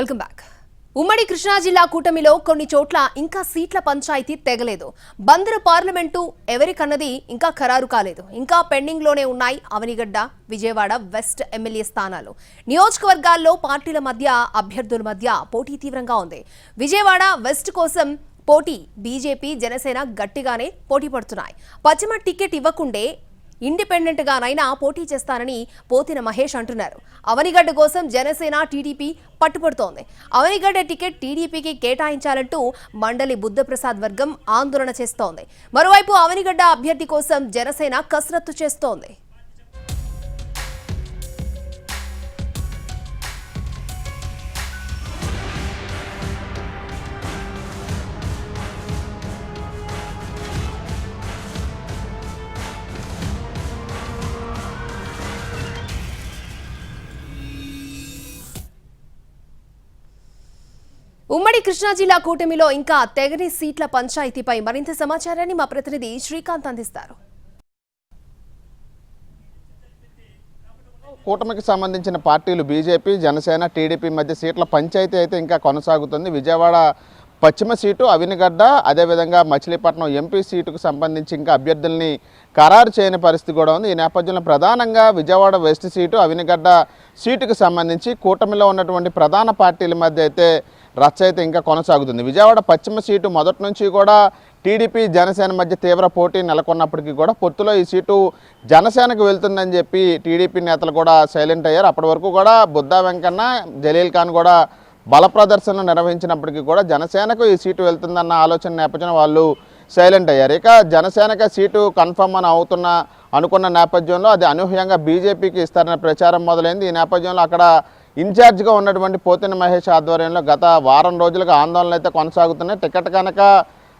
Welcome back. ఉమ్మడి కృష్ణా జిల్లా కూటమిలో కొన్ని చోట్ల ఇంకా సీట్ల పంచాయతీ తెగలేదు. బందరు పార్లమెంటు ఎవరికన్నది ఇంకా ఖరారు కాలేదు. ఇంకా పెండింగ్లోనే ఉన్నాయి అవనిగడ్డ విజయవాడ వెస్ట్ ఎమ్మెల్యే స్థానాలు. నియోజకవర్గాల్లో పార్టీల మధ్య అభ్యర్థుల మధ్య పోటీ తీవ్రంగా ఉంది. విజయవాడ వెస్ట్ కోసం పోటీ బీజేపీ జనసేన గట్టిగానే పోటీ పడుతున్నాయి. పశ్చిమ టికెట్ ఇవ్వకుండే ఇండిపెండెంట్ గానైనా పోటీ చేస్తానని పోతిన మహేష్ అంటున్నారు. అవనిగడ్డ కోసం జనసేన టీడీపీ పట్టుపడుతోంది. అవనిగడ్డ టికెట్ టీడీపీకి కేటాయించాలంటూ మండలి బుద్ధప్రసాద్ వర్గం ఆందోళన చేస్తోంది. మరోవైపు అవనిగడ్డ అభ్యర్థి కోసం జనసేన కసరత్తు చేస్తోంది. ఉమ్మడి కృష్ణా జిల్లా కూటమిలో ఇంకా తెగని సీట్ల పంచాయతీపై మరింత సమాచారాన్ని మా ప్రతినిధి శ్రీకాంత్ అందిస్తారు. కూటమికి సంబంధించిన పార్టీలు బీజేపీ జనసేన టీడీపీ మధ్య సీట్ల పంచాయతీ అయితే ఇంకా కొనసాగుతుంది. విజయవాడ పశ్చిమ సీటు అవినిగడ్డ అదేవిధంగా మచిలీపట్నం ఎంపీ సీటుకు సంబంధించి ఇంకా అభ్యర్థుల్ని ఖరారు చేయని పరిస్థితి కూడా ఉంది. ఈ నేపథ్యంలో ప్రధానంగా విజయవాడ వెస్ట్ సీటు అవినిగడ్డ సీటుకు సంబంధించి కూటమిలో ఉన్నటువంటి ప్రధాన పార్టీల మధ్య అయితే రచ్చ అయితే ఇంకా కొనసాగుతుంది. విజయవాడ పశ్చిమ సీటు మొదటి నుంచి కూడా టీడీపీ జనసేన మధ్య తీవ్ర పోటీ నెలకొన్నప్పటికీ కూడా పొత్తులో ఈ సీటు జనసేనకు వెళ్తుందని చెప్పి టీడీపీ నేతలు కూడా సైలెంట్ అయ్యారు. అప్పటి వరకు కూడా బుద్ధా వెంకన్న జలీల్ ఖాన్ కూడా బల ప్రదర్శన నిర్వహించినప్పటికీ కూడా జనసేనకు ఈ సీటు వెళ్తుందన్న ఆలోచన నేపథ్యం వాళ్ళు సైలెంట్ అయ్యారు. ఇక జనసేనకు సీటు కన్ఫర్మ్ అని అవుతున్న అనుకున్న నేపథ్యంలో అది అనూహ్యంగా బీజేపీకి ఇస్తారనే ప్రచారం మొదలైంది. ఈ నేపథ్యంలో అక్కడ ఇన్ఛార్జ్గా ఉన్నటువంటి పోతిన మహేష్ ఆధ్వర్యంలో గత వారం రోజులుగా ఆందోళనలు అయితే కొనసాగుతున్నాయి. టికెట్ కనుక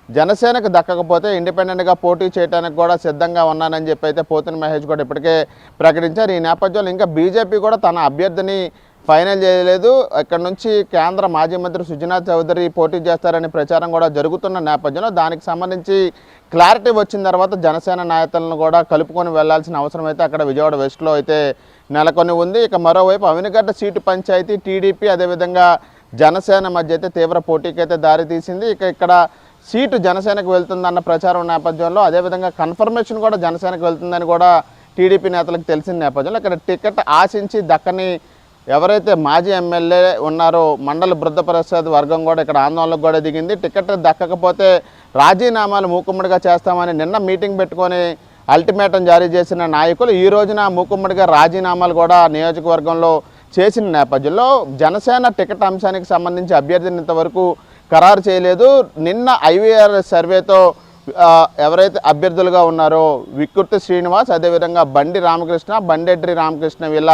జనసేనకు దక్కకపోతే ఇండిపెండెంట్గా పోటీ చేయడానికి కూడా సిద్ధంగా ఉన్నానని చెప్పి అయితే పోతిన మహేష్ కూడా ఇప్పటికే ప్రకటించారు. ఈ నేపథ్యంలో ఇంకా బీజేపీ కూడా తన అభ్యర్థిని ఫైనల్ చేయలేదు. ఇక్కడ నుంచి కేంద్ర మాజీ మంత్రి సుజనా చౌదరి పోటీ చేస్తారనే ప్రచారం కూడా జరుగుతున్న నేపథ్యంలో దానికి సంబంధించి క్లారిటీ వచ్చిన తర్వాత జనసేన నాయకులను కూడా కలుపుకొని వెళ్ళాల్సిన అవసరం అయితే అక్కడ విజయవాడ వెస్ట్లో అయితే నెలకొని ఉంది. ఇక మరోవైపు అవినిగడ్డ సీటు పంచాయతీ టీడీపీ అదేవిధంగా జనసేన మధ్య అయితే తీవ్ర పోటీకి అయితే దారితీసింది ఇక ఇక్కడ సీటు జనసేనకు వెళ్తుందన్న ప్రచారం నేపథ్యంలో అదేవిధంగా కన్ఫర్మేషన్ కూడా జనసేనకు వెళ్తుందని కూడా టీడీపీ నేతలకు తెలిసిన నేపథ్యంలో ఇక్కడ టికెట్ ఆశించి దక్కని ఎవరైతే మాజీ ఎమ్మెల్యే ఉన్నారో మండల బృద్ధప్రసాద్ వర్గం కూడా ఇక్కడ ఆందోళనకు కూడా దిగింది. టికెట్ దక్కకపోతే రాజీనామాలు మూకుమ్మడిగా చేస్తామని నిన్న మీటింగ్ పెట్టుకొని అల్టిమేటం జారీ చేసిన నాయకులు ఈ రోజున మూకుమ్మడిగా రాజీనామాలు కూడా నియోజకవర్గంలో చేసిన నేపథ్యంలో జనసేన టికెట్ అంశానికి సంబంధించి అభ్యర్థిని ఇంతవరకు ఖరారు చేయలేదు. నిన్న ఐవీఆర్ సర్వేతో ఎవరైతే అభ్యర్థులుగా ఉన్నారో వికృతి శ్రీనివాస్ అదేవిధంగా బండి రామకృష్ణ బండెడ్రి రామకృష్ణ వీళ్ళ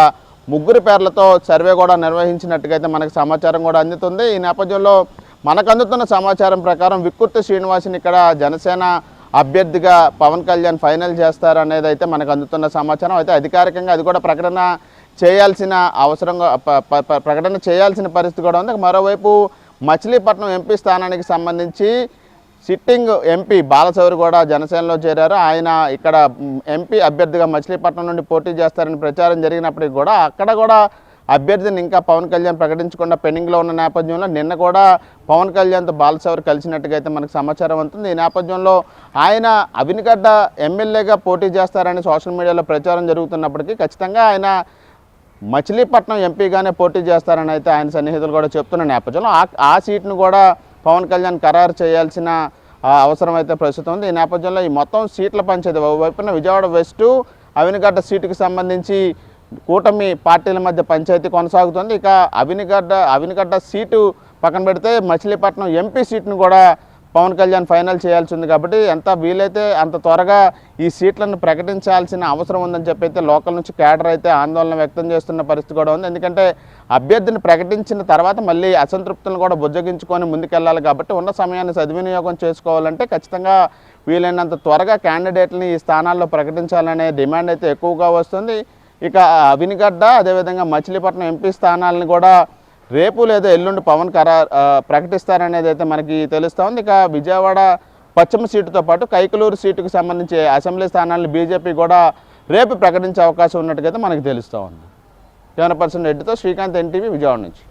ముగ్గురు పేర్లతో సర్వే కూడా నిర్వహించినట్టుగా అయితే మనకు సమాచారం కూడా అందుతుంది. ఈ నేపథ్యంలో మనకు అందుతున్న సమాచారం ప్రకారం వికృతి శ్రీనివాసుని ఇక్కడ జనసేన అభ్యర్థిగా పవన్ కళ్యాణ్ ఫైనల్ చేస్తారు అనేది అయితే మనకు అందుతున్న సమాచారం. అయితే అధికారికంగా అది కూడా ప్రకటన చేయాల్సిన అవసరంగా ప్రకటన చేయాల్సిన పరిస్థితి కూడా ఉంది. మరోవైపు మచిలీపట్నం ఎంపీ స్థానానికి సంబంధించి సిట్టింగ్ ఎంపీ బాలచౌరి కూడా జనసేనలో చేరారు. ఆయన ఇక్కడ ఎంపీ అభ్యర్థిగా మచిలీపట్నం నుండి పోటీ చేస్తారని ప్రచారం జరిగినప్పటికీ కూడా అక్కడ కూడా అభ్యర్థిని ఇంకా పవన్ కళ్యాణ్ ప్రకటించకుండా పెండింగ్లో ఉన్న నేపథ్యంలో నిన్న కూడా పవన్ కళ్యాణ్తో బాలచౌరి కలిసినట్టుగా అయితే మనకు సమాచారం ఉంటుంది ఈ నేపథ్యంలో ఆయన అవినిగడ్డ ఎమ్మెల్యేగా పోటీ చేస్తారని సోషల్ మీడియాలో ప్రచారం జరుగుతున్నప్పటికీ ఖచ్చితంగా ఆయన మచిలీపట్నం ఎంపీగానే పోటీ చేస్తారని అయితే ఆయన సన్నిహితులు కూడా చెప్తున్న నేపథ్యంలో ఆ ఆ సీట్ను కూడా పవన్ కళ్యాణ్ ఖరారు చేయాల్సిన అవసరం అయితే ప్రస్తుతం ఉంది. ఈ నేపథ్యంలో ఈ మొత్తం సీట్ల పంచేది వైపున విజయవాడ వెస్టు అవినిగడ్డ సీటుకి సంబంధించి కూటమి పార్టీల మధ్య పంచాయతీ కొనసాగుతుంది. ఇక అవినిగడ్డ అవినిగడ్డ సీటు పక్కన పెడితే మచిలీపట్నం ఎంపీ సీట్ను కూడా పవన్ కళ్యాణ్ ఫైనల్ చేయాల్సి ఉంది కాబట్టి ఎంత వీలైతే అంత త్వరగా ఈ సీట్లను ప్రకటించాల్సిన అవసరం ఉందని చెప్పి అయితే లోకల్ నుంచి కేడర్ అయితే ఆందోళన వ్యక్తం చేస్తున్న పరిస్థితి కూడా ఉంది. ఎందుకంటే అభ్యర్థిని ప్రకటించిన తర్వాత మళ్ళీ అసంతృప్తులను కూడా బుజ్జగించుకొని ముందుకెళ్ళాలి కాబట్టి ఉన్న సమయాన్ని సద్వినియోగం చేసుకోవాలంటే ఖచ్చితంగా వీలైనంత త్వరగా క్యాండిడేట్ని ఈ స్థానాల్లో ప్రకటించాలనే డిమాండ్ అయితే ఎక్కువగా వస్తుంది. ఇక అవినిగడ్డ అదేవిధంగా మచిలీపట్నం ఎంపీ స్థానాలను కూడా రేపు లేదా ఎల్లుండి పవన్ ఖరా ప్రకటిస్తారనేది అయితే మనకి తెలుస్తూ ఉంది ఇక విజయవాడ పశ్చిమ సీటుతో పాటు కైకలూరు సీటుకు సంబంధించి అసెంబ్లీ స్థానాలను బీజేపీ కూడా రేపు ప్రకటించే అవకాశం ఉన్నట్టుగా మనకు తెలుస్తూ ఉంది కెమెరా పర్సన్ రెడ్డితో శ్రీకాంత్ ఎన్టీవీ విజయవాడ నుంచి.